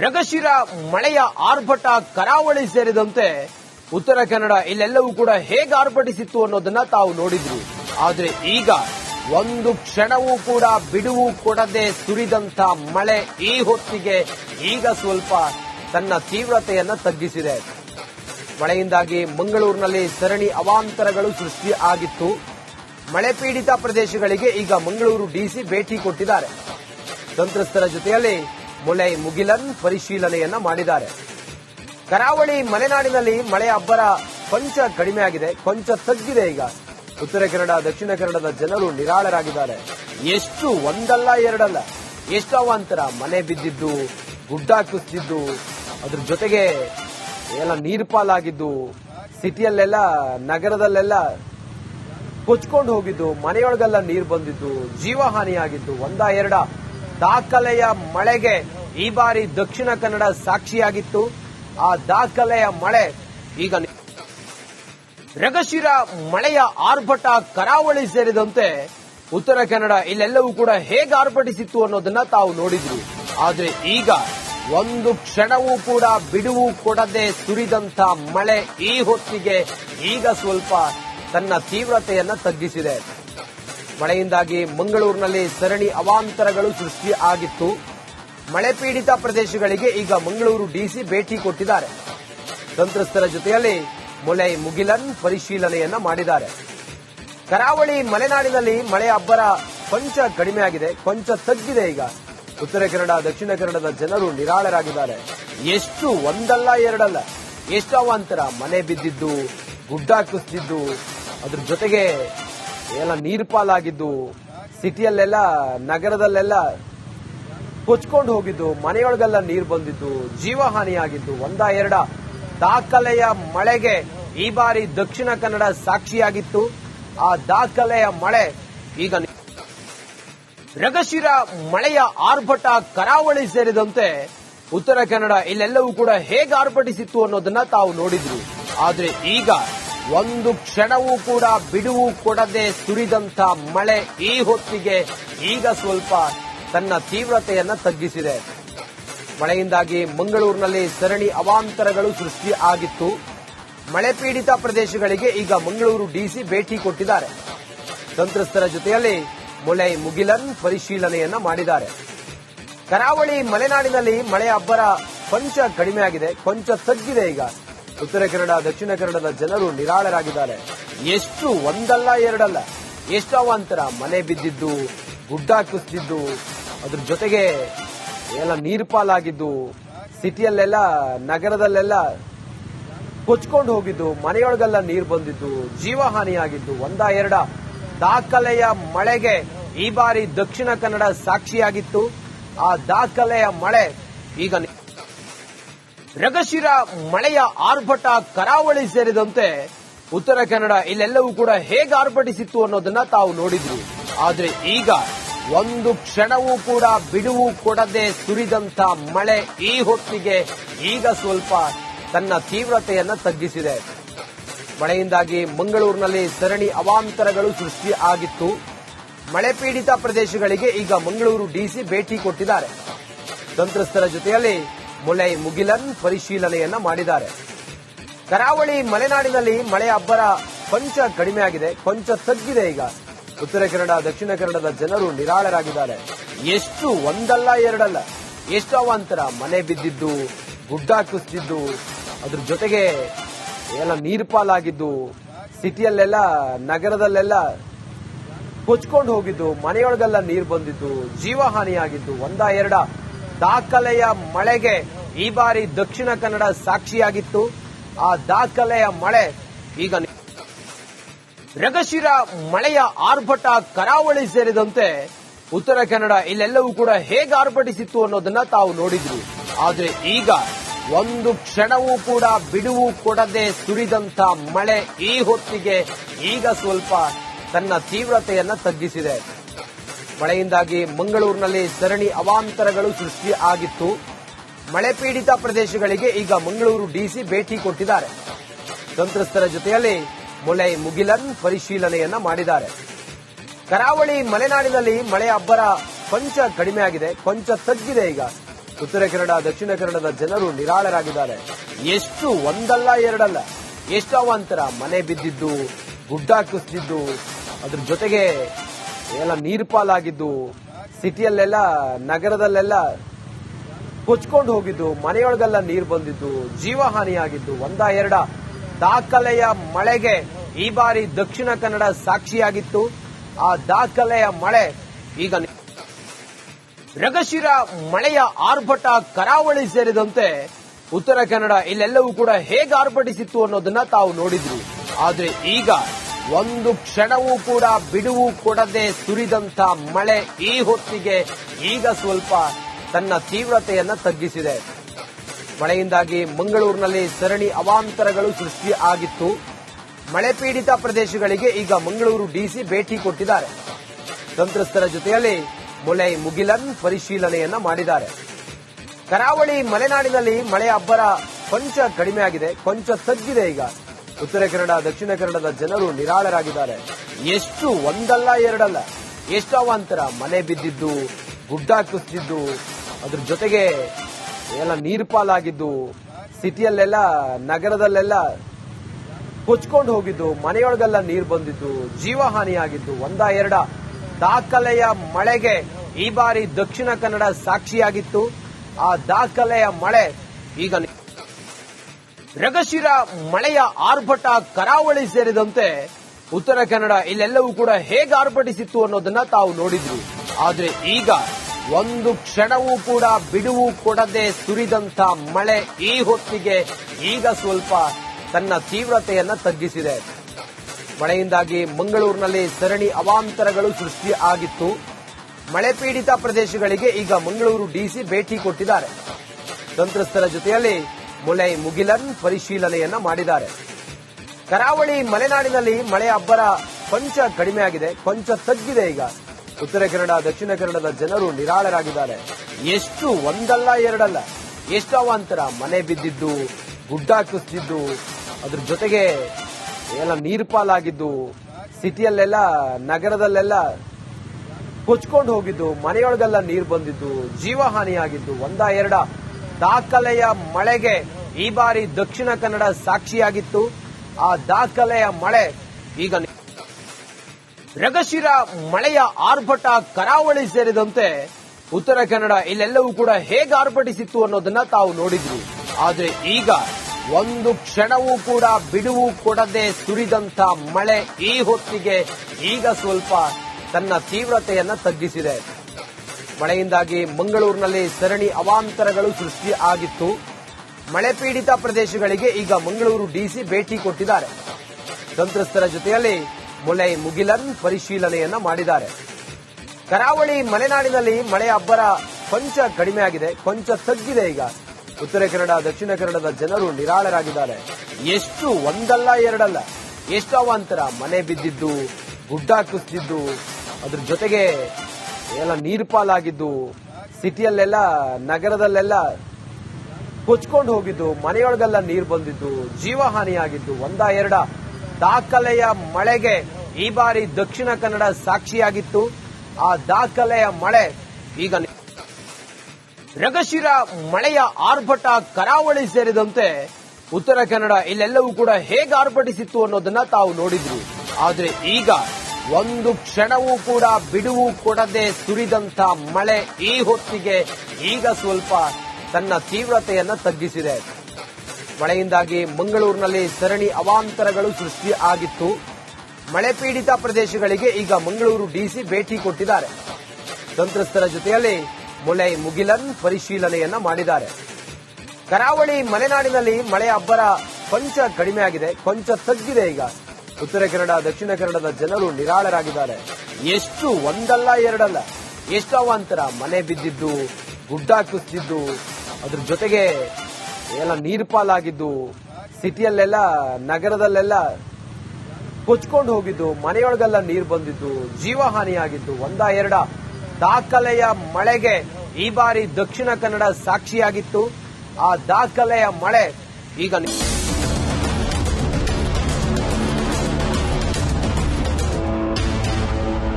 ರಗಶಿರ, ಮಳೆಯ ಆರ್ಭಟ, ಕರಾವಳಿ ಸೇರಿದಂತೆ ಉತ್ತರ ಕನ್ನಡ ಇಲ್ಲೆಲ್ಲವೂ ಕೂಡ ಹೇಗೆ ಆರ್ಭಟಿಸಿತ್ತು ಅನ್ನೋದನ್ನ ತಾವು ನೋಡಿದ್ರು ಆದ್ರೆ ಈಗ ಒಂದು ಕ್ಷಣವೂ ಕೂಡ ಬಿಡುವು ಕೊಡದೆ ಸುರಿದಂತ ಮಳೆ ಈ ಹೊತ್ತಿಗೆ ಈಗ ಸ್ವಲ್ಪ ತನ್ನ ತೀವ್ರತೆಯನ್ನ ತಗ್ಗಿಸಿದೆ. ಮಳೆಯಿಂದಾಗಿ ಮಂಗಳೂರಿನಲ್ಲಿ ಸರಣಿ ಅವಾಂತರಗಳು ಸೃಷ್ಟಿ ಆಗಿತ್ತು. ಮಳೆ ಪೀಡಿತ ಪ್ರದೇಶಗಳಿಗೆ ಈಗ ಮಂಗಳೂರು ಡಿಸಿ ಭೇಟಿ ಕೊಟ್ಟಿದ್ದಾರೆ. ಸಂತ್ರಸ್ತರ ಜೊತೆಯಲ್ಲಿ ಮೊಳೆ ಮುಗಿಲನ್ ಪರಿಶೀಲನೆಯನ್ನ ಮಾಡಿದ್ದಾರೆ. ಕರಾವಳಿ ಮಲೆನಾಡಿನಲ್ಲಿ ಮಳೆ ಅಬ್ಬರ ಕೊಂಚ ಕಡಿಮೆ ಆಗಿದೆ ಕೊಂಚ ತಗ್ಗಿದೆ ಈಗ. ಉತ್ತರ ಕನ್ನಡ, ದಕ್ಷಿಣ ಕನ್ನಡದ ಜನರು ನಿರಾಳರಾಗಿದ್ದಾರೆ. ಎಷ್ಟು ಒಂದಲ್ಲ ಎರಡಲ್ಲ, ಎಷ್ಟು ಅವಾಂತರ, ಮನೆ ಬಿದ್ದಿದ್ದು, ಗುಡ್ಡ ಕುಸಿದಿದ್ದು, ಅದ್ರ ಜೊತೆಗೆ ಎಲ್ಲ ನೀರ್ಪಾಲಾಗಿದ್ದು ಸಿಟಿಯಲ್ಲೆಲ್ಲ, ನಗರದಲ್ಲೆಲ್ಲ ಕೊಚ್ಕೊಂಡು ಹೋಗಿದ್ದು, ಮನೆಯೊಳಗೆಲ್ಲ ನೀರು ಬಂದಿದ್ದು, ಜೀವಹಾನಿಯಾಗಿದ್ದು, ಒಂದ, ಎರಡ. ದಾಖಲೆಯ ಮಳೆಗೆ ಈ ಬಾರಿ ದಕ್ಷಿಣ ಕನ್ನಡ ಸಾಕ್ಷಿಯಾಗಿತ್ತು. ಆ ದಾಖಲೆಯ ಮಳೆ ಈಗ ರಗಶಿರ ಮಳೆಯ ಆರ್ಭಟ ಕರಾವಳಿ ಸೇರಿದಂತೆ ಉತ್ತರ ಕನ್ನಡ ಇಲ್ಲೆಲ್ಲವೂ ಕೂಡ ಹೇಗೆ ಆರ್ಭಟಿಸಿತ್ತು ಅನ್ನೋದನ್ನ ತಾವು ನೋಡಿದ್ರು ಆದ್ರೆ ಈಗ ಒಂದು ಕ್ಷಣವೂ ಕೂಡ ಬಿಡುವು ಕೊಡದೆ ಸುರಿದಂತ ಮಳೆ ಈ ಹೊತ್ತಿಗೆ ಈಗ ಸ್ವಲ್ಪ ತನ್ನ ತೀವ್ರತೆಯನ್ನ ತಗ್ಗಿಸಿದೆ. ಮಳೆಯಿಂದಾಗಿ ಮಂಗಳೂರಿನಲ್ಲಿ ಸರಣಿ ಅವಾಂತರಗಳು ಸೃಷ್ಟಿ ಆಗಿತ್ತು. ಮಳೆ ಪೀಡಿತ ಪ್ರದೇಶಗಳಿಗೆ ಈಗ ಮಂಗಳೂರು ಡಿಸಿ ಭೇಟಿ ಕೊಟ್ಟಿದ್ದಾರೆ. ಸಂತ್ರಸ್ತರ ಜೊತೆಯಲ್ಲಿ ಮೊಳೆ ಮುಗಿಲನ್ ಪರಿಶೀಲನೆಯನ್ನ ಮಾಡಿದ್ದಾರೆ. ಕರಾವಳಿ ಮಲೆನಾಡಿನಲ್ಲಿ ಮಳೆ ಅಬ್ಬರ ಕೊಂಚ ಕಡಿಮೆಯಾಗಿದೆ. ಕೊಂಚ ತಗ್ಗಿದೆ ಈಗ. ಉತ್ತರ ಕನ್ನಡ, ದಕ್ಷಿಣ ಕನ್ನಡದ ಜನರು ನಿರಾಳರಾಗಿದ್ದಾರೆ. ಎಷ್ಟು ಒಂದಲ್ಲ ಎರಡಲ್ಲ. ಎಷ್ಟು ಅವಾಂತರ. ಮನೆ ಬಿದ್ದಿದ್ದು, ಗುಡ್ಡ ಕುಸಿದಿದ್ದು, ಅದ್ರ ಜೊತೆಗೆ ಎಲ್ಲ ನೀರ್ಪಾಲಾಗಿದ್ದು ಸಿಟಿಯಲ್ಲೆಲ್ಲ, ನಗರದಲ್ಲೆಲ್ಲ ಕೊಚ್ಕೊಂಡು ಹೋಗಿದ್ದು, ಮನೆಯೊಳಗೆಲ್ಲ ನೀರು ಬಂದಿದ್ದು, ಜೀವಹಾನಿಯಾಗಿದ್ದು, ಒಂದ ಎರಡ. ದಾಖಲೆಯ ಮಳೆಗೆ ಈ ಬಾರಿ ದಕ್ಷಿಣ ಕನ್ನಡ ಸಾಕ್ಷಿಯಾಗಿತ್ತು. ಆ ದಾಖಲೆಯ ಮಳೆ ಈಗ ರಗಶಿರ ಮಳೆಯ ಆರ್ಭಟ ಕರಾವಳಿ ಸೇರಿದಂತೆ ಉತ್ತರ ಕನ್ನಡ ಇಲ್ಲೆಲ್ಲವೂ ಕೂಡ ಹೇಗೆ ಆರ್ಭಟಿಸಿತ್ತು ಅನ್ನೋದನ್ನ ತಾವು ನೋಡಿದ್ರು ಆದ್ರೆ ಈಗ ಒಂದು ಕ್ಷಣವೂ ಕೂಡ ಬಿಡುವು ಕೊಡದೆ ಸುರಿದಂತ ಮಳೆ ಈ ಹೊತ್ತಿಗೆ ಈಗ ಸ್ವಲ್ಪ ತನ್ನ ತೀವ್ರತೆಯನ್ನ ತಗ್ಗಿಸಿದೆ. ಮಳೆಯಿಂದಾಗಿ ಮಂಗಳೂರಿನಲ್ಲಿ ಸರಣಿ ಅವಾಂತರಗಳು ಸೃಷ್ಟಿ ಆಗಿತ್ತು. ಮಳೆ ಪೀಡಿತ ಪ್ರದೇಶಗಳಿಗೆ ಈಗ ಮಂಗಳೂರು ಡಿಸಿ ಭೇಟಿ ಕೊಟ್ಟಿದ್ದಾರೆ. ಸಂತ್ರಸ್ತರ ಜೊತೆಯಲ್ಲಿ ಮೊಳೆ ಮುಗಿಲನ್ ಪರಿಶೀಲನೆಯನ್ನ ಮಾಡಿದ್ದಾರೆ. ಕರಾವಳಿ ಮಲೆನಾಡಿನಲ್ಲಿ ಮಳೆ ಅಬ್ಬರ ಕೊಂಚ ಕಡಿಮೆಯಾಗಿದೆ. ಕೊಂಚ ತಗ್ಗಿದೆ ಈಗ. ಉತ್ತರ ಕನ್ನಡ, ದಕ್ಷಿಣ ಕನ್ನಡದ ಜನರು ನಿರಾಳರಾಗಿದ್ದಾರೆ. ಎಷ್ಟು ಒಂದಲ್ಲ ಎರಡಲ್ಲ, ಎಷ್ಟು ಅವಾಂತರ ಮನೆ ಬಿದ್ದಿದ್ದು, ಗುಡ್ಡ ಕುಸಿದಿದ್ದು, ಅದ್ರ ಜೊತೆಗೆ ಎಲ್ಲ ನೀರ್ಪಾಲಾಗಿದ್ದು ಸಿಟಿಯಲ್ಲೆಲ್ಲ, ನಗರದಲ್ಲೆಲ್ಲ ಕೊಚ್ಕೊಂಡು ಹೋಗಿದ್ದು, ಮನೆಯೊಳಗೆಲ್ಲ ನೀರು ಬಂದಿದ್ದು, ಜೀವಹಾನಿಯಾಗಿದ್ದು, ಒಂದ ಎರಡ. ದಾಖಲೆಯ ಮಳೆಗೆ ಈ ಬಾರಿ ದಕ್ಷಿಣ ಕನ್ನಡ ಸಾಕ್ಷಿಯಾಗಿತ್ತು. ಆ ದಾಖಲೆಯ ಮಳೆ ಈಗ ರಗಶಿರ ಮಳೆಯ ಆರ್ಭಟ ಕರಾವಳಿ ಸೇರಿದಂತೆ ಉತ್ತರ ಕನ್ನಡ ಇಲ್ಲೆಲ್ಲವೂ ಕೂಡ ಹೇಗೆ ಆರ್ಭಟಿಸಿತ್ತು ಅನ್ನೋದನ್ನ ತಾವು ನೋಡಿದ್ರು ಆದ್ರೆ ಈಗ ಒಂದು ಕ್ಷಣವೂ ಕೂಡ ಬಿಡುವು ಕೊಡದೆ ಸುರಿದಂತ ಮಳೆ ಈ ಹೊತ್ತಿಗೆ ಈಗ ಸ್ವಲ್ಪ ತನ್ನ ತೀವ್ರತೆಯನ್ನ ತಗ್ಗಿಸಿದೆ. ಮಳೆಯಿಂದಾಗಿ ಮಂಗಳೂರಿನಲ್ಲಿ ಸರಣಿ ಅವಾಂತರಗಳು ಸೃಷ್ಟಿ ಆಗಿತ್ತು. ಮಳೆ ಪೀಡಿತ ಪ್ರದೇಶಗಳಿಗೆ ಈಗ ಮಂಗಳೂರು ಡಿಸಿ ಭೇಟಿ ಕೊಟ್ಟಿದ್ದಾರೆ. ಸಂತ್ರಸ್ತರ ಜೊತೆಯಲ್ಲಿ ಮೊಳೆ ಮುಗಿಲನ್ ಪರಿಶೀಲನೆಯನ್ನ ಮಾಡಿದ್ದಾರೆ. ಕರಾವಳಿ ಮಲೆನಾಡಿನಲ್ಲಿ ಮಳೆ ಅಬ್ಬರ ಕೊಂಚ ಕಡಿಮೆ ಆಗಿದೆ ಕೊಂಚ ತಗ್ಗಿದೆ ಈಗ. ಉತ್ತರ ಕನ್ನಡ, ದಕ್ಷಿಣ ಕನ್ನಡದ ಜನರು ನಿರಾಳರಾಗಿದ್ದಾರೆ. ಎಷ್ಟು ಒಂದಲ್ಲ ಎರಡಲ್ಲ, ಎಷ್ಟು ಅವಾಂತರ, ಮನೆ ಬಿದ್ದಿದ್ದು ಗುಡ್ಡ ಕುಸಿದಿದ್ದು ಅದ್ರ ಜೊತೆಗೆ ಎಲ್ಲ ನೀರ್ಪಾಲಾಗಿದ್ದು, ಸಿಟಿಯಲ್ಲೆಲ್ಲ, ನಗರದಲ್ಲೆಲ್ಲ ಕೊಚ್ಕೊಂಡು ಹೋಗಿದ್ದು, ಮನೆಯೊಳಗೆಲ್ಲ ನೀರ್ ಬಂದಿದ್ದು, ಜೀವಹಾನಿಯಾಗಿದ್ದು, ಒಂದ, ಎರಡ. ದಾಖಲೆಯ ಮಳೆಗೆ ಈ ಬಾರಿ ದಕ್ಷಿಣ ಕನ್ನಡ ಸಾಕ್ಷಿಯಾಗಿತ್ತು. ಆ ದಾಖಲೆಯ ಮಳೆ ಈಗ ರಗಶಿರ ಮಳೆಯ ಆರ್ಭಟ ಕರಾವಳಿ ಸೇರಿದಂತೆ ಉತ್ತರ ಕನ್ನಡ ಇಲ್ಲೆಲ್ಲವೂ ಕೂಡ ಹೇಗೆ ಆರ್ಭಟಿಸಿತ್ತು ಅನ್ನೋದನ್ನ ತಾವು ನೋಡಿದ್ರು ಆದ್ರೆ ಈಗ ಒಂದು ಕ್ಷಣವೂ ಕೂಡ ಬಿಡುವು ಕೊಡದೆ ಸುರಿದಂತ ಮಳೆ ಈ ಹೊತ್ತಿಗೆ ಈಗ ಸ್ವಲ್ಪ ತನ್ನ ತೀವ್ರತೆಯನ್ನ ತಗ್ಗಿಸಿದೆ. ಮಳೆಯಿಂದಾಗಿ ಮಂಗಳೂರಿನಲ್ಲಿ ಸರಣಿ ಅವಾಂತರಗಳು ಸೃಷ್ಟಿ ಆಗಿತ್ತು. ಮಳೆ ಪೀಡಿತ ಪ್ರದೇಶಗಳಿಗೆ ಈಗ ಮಂಗಳೂರು ಡಿಸಿ ಭೇಟಿ ಕೊಟ್ಟಿದ್ದಾರೆ. ಸಂತ್ರಸ್ತರ ಜೊತೆಯಲ್ಲಿ ಮೊಳೆ ಮುಗಿಲನ್ ಪರಿಶೀಲನೆಯನ್ನ ಮಾಡಿದ್ದಾರೆ. ಕರಾವಳಿ ಮಲೆನಾಡಿನಲ್ಲಿ ಮಳೆ ಅಬ್ಬರ ಕೊಂಚ ಕಡಿಮೆ ಆಗಿದೆ ಕೊಂಚ ತಗ್ಗಿದೆ ಈಗ. ಉತ್ತರ ಕನ್ನಡ, ದಕ್ಷಿಣ ಕನ್ನಡದ ಜನರು ನಿರಾಳರಾಗಿದ್ದಾರೆ. ಎಷ್ಟು ಒಂದಲ್ಲ ಎರಡಲ್ಲ. ಎಷ್ಟು ಅವಾಂತರ. ಮನೆ ಬಿದ್ದಿದ್ದು, ಗುಡ್ಡ ಕುಸಿದಿದ್ದು, ಅದ್ರ ಜೊತೆಗೆ ಎಲ್ಲ ನೀರ್ಪಾಲಾಗಿದ್ದು, ಸಿಟಿಯಲ್ಲೆಲ್ಲ, ನಗರದಲ್ಲೆಲ್ಲ ಕೊಚ್ಕೊಂಡು ಹೋಗಿದ್ದು, ಮನೆಯೊಳಗೆಲ್ಲ ನೀರು ಬಂದಿದ್ದು, ಜೀವಹಾನಿಯಾಗಿದ್ದು, ಒಂದ ಎರಡ. ದಾಖಲೆಯ ಮಳೆಗೆ ಈ ಬಾರಿ ದಕ್ಷಿಣ ಕನ್ನಡ ಸಾಕ್ಷಿಯಾಗಿತ್ತು. ಆ ದಾಖಲೆಯ ಮಳೆ ಈಗ ರಗಶಿರ ಮಳೆಯ ಆರ್ಭಟ ಕರಾವಳಿ ಸೇರಿದಂತೆ ಉತ್ತರ ಕನ್ನಡ ಇಲ್ಲೆಲ್ಲವೂ ಕೂಡ ಹೇಗೆ ಆರ್ಭಟಿಸಿತ್ತು ಅನ್ನೋದನ್ನ ತಾವು ನೋಡಿದ್ರು ಆದ್ರೆ ಈಗ ಒಂದು ಕ್ಷಣವೂ ಕೂಡ ಬಿಡುವು ಕೊಡದೆ ಸುರಿದಂತ ಮಳೆ ಈ ಹೊತ್ತಿಗೆ ಈಗ ಸ್ವಲ್ಪ ತನ್ನ ತೀವ್ರತೆಯನ್ನು ತಗ್ಗಿಸಿದೆ. ಮಳೆಯಿಂದಾಗಿ ಮಂಗಳೂರಿನಲ್ಲಿ ಸರಣಿ ಅವಾಂತರಗಳು ಸೃಷ್ಟಿ ಆಗಿತ್ತು. ಮಳೆ ಪೀಡಿತ ಪ್ರದೇಶಗಳಿಗೆ ಈಗ ಮಂಗಳೂರು ಡಿಸಿ ಭೇಟಿ ಕೊಟ್ಟಿದ್ದಾರೆ. ಸಂತ್ರಸ್ತರ ಜೊತೆಯಲ್ಲಿ ಮೊಳೆ ಮುಗಿಲನ್ ಪರಿಶೀಲನೆಯನ್ನ ಮಾಡಿದ್ದಾರೆ. ಕರಾವಳಿ ಮಲೆನಾಡಿನಲ್ಲಿ ಮಳೆ ಅಬ್ಬರ ಕೊಂಚ ಕಡಿಮೆಯಾಗಿದೆ. ಕೊಂಚ ತಗ್ಗಿದೆ ಈಗ. ಉತ್ತರ ಕನ್ನಡ, ದಕ್ಷಿಣ ಕನ್ನಡದ ಜನರು ನಿರಾಳರಾಗಿದ್ದಾರೆ. ಎಷ್ಟು ಒಂದಲ್ಲ ಎರಡಲ್ಲ, ಎಷ್ಟು ಅವಾಂತರ ಮನೆ ಬಿದ್ದಿದ್ದು ಗುಡ್ಡ ಕುಸಿದಿದ್ದು ಅದ್ರ ಜೊತೆಗೆ ಎಲ್ಲ ನೀರ್ಪಾಲಾಗಿದ್ದು, ಸಿಟಿಯಲ್ಲೆಲ್ಲ, ನಗರದಲ್ಲೆಲ್ಲ ಕೊಚ್ಕೊಂಡು ಹೋಗಿದ್ದು, ಮನೆಯೊಳಗೆಲ್ಲ ನೀರು ಬಂದಿದ್ದು, ಜೀವಹಾನಿಯಾಗಿದ್ದು, ಒಂದ ಎರಡ. ದಾಖಲೆಯ ಮಳೆಗೆ ಈ ಬಾರಿ ದಕ್ಷಿಣ ಕನ್ನಡ ಸಾಕ್ಷಿಯಾಗಿತ್ತು. ಆ ದಾಖಲೆಯ ಮಳೆ ಈಗ ಮೃಗಶಿರ ಮಳೆಯ ಆರ್ಭಟ, ಕರಾವಳಿ ಸೇರಿದಂತೆ ಉತ್ತರ ಕನ್ನಡ ಇಲ್ಲೆಲ್ಲವೂ ಕೂಡ ಹೇಗೆ ಆರ್ಭಟಿಸಿತ್ತು ಅನ್ನೋದನ್ನ ತಾವು ನೋಡಿದ್ರು ಆದ್ರೆ ಈಗ ಒಂದು ಕ್ಷಣವೂ ಕೂಡ ಬಿಡುವು ಕೊಡದೆ ಸುರಿದಂತ ಮಳೆ ಈ ಹೊತ್ತಿಗೆ ಈಗ ಸ್ವಲ್ಪ ತನ್ನ ತೀವ್ರತೆಯನ್ನ ತಗ್ಗಿಸಿದೆ. ಮಳೆಯಿಂದಾಗಿ ಮಂಗಳೂರಿನಲ್ಲಿ ಸರಣಿ ಅವಾಂತರಗಳು ಸೃಷ್ಟಿ ಆಗಿತ್ತು. ಮಳೆ ಪೀಡಿತ ಪ್ರದೇಶಗಳಿಗೆ ಈಗ ಮಂಗಳೂರು ಡಿಸಿ ಭೇಟಿ ಕೊಟ್ಟಿದ್ದಾರೆ. ಸಂತ್ರಸ್ತರ ಜೊತೆಯಲ್ಲಿ ಮೊಳೆ ಮುಗಿಲನ್ ಪರಿಶೀಲನೆಯನ್ನ ಮಾಡಿದ್ದಾರೆ. ಕರಾವಳಿ ಮಲೆನಾಡಿನಲ್ಲಿ ಮಳೆ ಅಬ್ಬರ ಕೊಂಚ ಕಡಿಮೆಯಾಗಿದೆ, ಕೊಂಚ ತಗ್ಗಿದೆ ಈಗ. ಉತ್ತರ ಕನ್ನಡ, ದಕ್ಷಿಣ ಕನ್ನಡದ ಜನರು ನಿರಾಳರಾಗಿದ್ದಾರೆ. ಎಷ್ಟು ಒಂದಲ್ಲ ಎರಡಲ್ಲ, ಎಷ್ಟು ಅವಾಂತರ, ಮನೆ ಬಿದ್ದಿದ್ದು, ಗುಡ್ಡ ಕುಸಿದಿದ್ದು, ಅದ್ರ ಜೊತೆಗೆ ಎಲ್ಲ ನೀರ್ಪಾಲಾಗಿದ್ದು ಸಿಟಿಯಲ್ಲೆಲ್ಲ, ನಗರದಲ್ಲೆಲ್ಲ ಕೊಚ್ಕೊಂಡು ಹೋಗಿದ್ದು, ಮನೆಯೊಳಗೆಲ್ಲ ನೀರು ಬಂದಿದ್ದು, ಜೀವಹಾನಿಯಾಗಿದ್ದು, ಒಂದ, ಎರಡ. ದಾಖಲೆಯ ಮಳೆಗೆ ಈ ಬಾರಿ ದಕ್ಷಿಣ ಕನ್ನಡ ಸಾಕ್ಷಿಯಾಗಿತ್ತು. ಆ ದಾಖಲೆಯ ಮಳೆ ಈಗ ರಗಶಿರ ಮಳೆಯ ಆರ್ಭಟ ಕರಾವಳಿ ಸೇರಿದಂತೆ ಉತ್ತರ ಕನ್ನಡ ಇಲ್ಲೆಲ್ಲವೂ ಕೂಡ ಹೇಗೆ ಆರ್ಭಟಿಸಿತ್ತು ಅನ್ನೋದನ್ನ ತಾವು ನೋಡಿದ್ರು ಆದ್ರೆ ಈಗ ಒಂದು ಕ್ಷಣವೂ ಕೂಡ ಬಿಡುವು ಕೊಡದೆ ಸುರಿದಂತ ಮಳೆ ಈ ಹೊತ್ತಿಗೆ ಈಗ ಸ್ವಲ್ಪ ತನ್ನ ತೀವ್ರತೆಯನ್ನ ತಗ್ಗಿಸಿದೆ. ಮಳೆಯಿಂದಾಗಿ ಮಂಗಳೂರಿನಲ್ಲಿ ಸರಣಿ ಅವಾಂತರಗಳು ಸೃಷ್ಟಿ ಆಗಿತ್ತು ಮಳೆ ಪೀಡಿತ ಪ್ರದೇಶಗಳಿಗೆ ಈಗ ಮಂಗಳೂರು ಡಿಸಿ ಭೇಟಿ ಕೊಟ್ಟಿದ್ದಾರೆ. ಸಂತ್ರಸ್ತರ ಜೊತೆಯಲ್ಲಿ ಮೊಳೆ ಮುಗಿಲನ್ ಪರಿಶೀಲನೆಯನ್ನ ಮಾಡಿದ್ದಾರೆ. ಕರಾವಳಿ ಮಲೆನಾಡಿನಲ್ಲಿ ಮಳೆ ಅಬ್ಬರ ಕೊಂಚ ಕಡಿಮೆ ಆಗಿದೆ ಕೊಂಚ ತಗ್ಗಿದೆ ಈಗ. ಉತ್ತರ ಕನ್ನಡ, ದಕ್ಷಿಣ ಕನ್ನಡದ ಜನರು ನಿರಾಳರಾಗಿದ್ದಾರೆ. ಎಷ್ಟು ಒಂದಲ್ಲ ಎರಡಲ್ಲ. ಎಷ್ಟು ಅವಾಂತರ. ಮನೆ ಬಿದ್ದಿದ್ದು, ಗುಡ್ಡ ಕುಸಿದಿದ್ದು, ಅದ್ರ ಜೊತೆಗೆ ಎಲ್ಲ ನೀರ್ಪಾಲಾಗಿದ್ದು, ಸಿಟಿಯಲ್ಲೆಲ್ಲ, ನಗರದಲ್ಲೆಲ್ಲ ಕೊಚ್ಕೊಂಡು ಹೋಗಿದ್ದು, ಮನೆಯೊಳಗೆಲ್ಲ ನೀರು ಬಂದಿದ್ದು, ಜೀವಹಾನಿಯಾಗಿದ್ದು, ಒಂದ ಎರಡ ದಾಖಲೆಯ ಮಳೆಗೆ ಈ ಬಾರಿ ದಕ್ಷಿಣ ಕನ್ನಡ ಸಾಕ್ಷಿಯಾಗಿತ್ತು. ಆ ದಾಖಲೆಯ ಮಳೆ ಈಗ ರಗಶಿರ ಮಳೆಯ ಆರ್ಭಟ ಕರಾವಳಿ ಸೇರಿದಂತೆ ಉತ್ತರ ಕನ್ನಡ ಇಲ್ಲೆಲ್ಲವೂ ಕೂಡ ಹೇಗೆ ಆರ್ಭಟಿಸಿತ್ತು ಅನ್ನೋದನ್ನ ತಾವು ನೋಡಿದ್ರು ಆದ್ರೆ ಈಗ ಒಂದು ಕ್ಷಣವೂ ಕೂಡ ಬಿಡುವು ಕೊಡದೆ ಸುರಿದಂತ ಮಳೆ ಈ ಹೊತ್ತಿಗೆ ಈಗ ಸ್ವಲ್ಪ ತನ್ನ ತೀವ್ರತೆಯನ್ನು ತಗ್ಗಿಸಿದೆ. ಮಳೆಯಿಂದಾಗಿ ಮಂಗಳೂರಿನಲ್ಲಿ ಸರಣಿ ಅವಾಂತರಗಳು ಸೃಷ್ಟಿ ಆಗಿತ್ತು. ಮಳೆ ಪೀಡಿತ ಪ್ರದೇಶಗಳಿಗೆ ಈಗ ಮಂಗಳೂರು ಡಿಸಿ ಭೇಟಿ ಕೊಟ್ಟಿದ್ದಾರೆ. ಸಂತ್ರಸ್ತರ ಜೊತೆಯಲ್ಲಿ ಮೊಳೆ ಮುಗಿಲನ್ ಪರಿಶೀಲನೆಯನ್ನ ಮಾಡಿದ್ದಾರೆ. ಕರಾವಳಿ ಮಲೆನಾಡಿನಲ್ಲಿ ಮಳೆ ಅಬ್ಬರ ಕೊಂಚ ಕಡಿಮೆಯಾಗಿದೆ. ಕೊಂಚ ತಗ್ಗಿದೆ ಈಗ. ಉತ್ತರ ಕನ್ನಡ, ದಕ್ಷಿಣ ಕನ್ನಡದ ಜನರು ನಿರಾಳರಾಗಿದ್ದಾರೆ. ಎಷ್ಟು ಒಂದಲ್ಲ ಎರಡಲ್ಲ, ಎಷ್ಟು ಅವಾಂತರ, ಮನೆ ಬಿದ್ದಿದ್ದು, ಗುಡ್ಡ ಕುಸಿದಿದ್ದು, ಅದ್ರ ಜೊತೆಗೆ ಎಲ್ಲ ನೀರ್ಪಾಲಾಗಿದ್ದು ಸಿಟಿಯಲ್ಲೆಲ್ಲ, ನಗರದಲ್ಲೆಲ್ಲ ಕೊಚ್ಕೊಂಡು ಹೋಗಿದ್ದು, ಮನೆಯೊಳಗೆಲ್ಲ ನೀರು ಬಂದಿದ್ದು, ಜೀವಹಾನಿಯಾಗಿದ್ದು, ಒಂದ ಎರಡ. ದಾಖಲೆಯ ಮಳೆಗೆ ಈ ಬಾರಿ ದಕ್ಷಿಣ ಕನ್ನಡ ಸಾಕ್ಷಿಯಾಗಿತ್ತು. ಆ ದಾಖಲೆಯ ಮಳೆ ಈಗ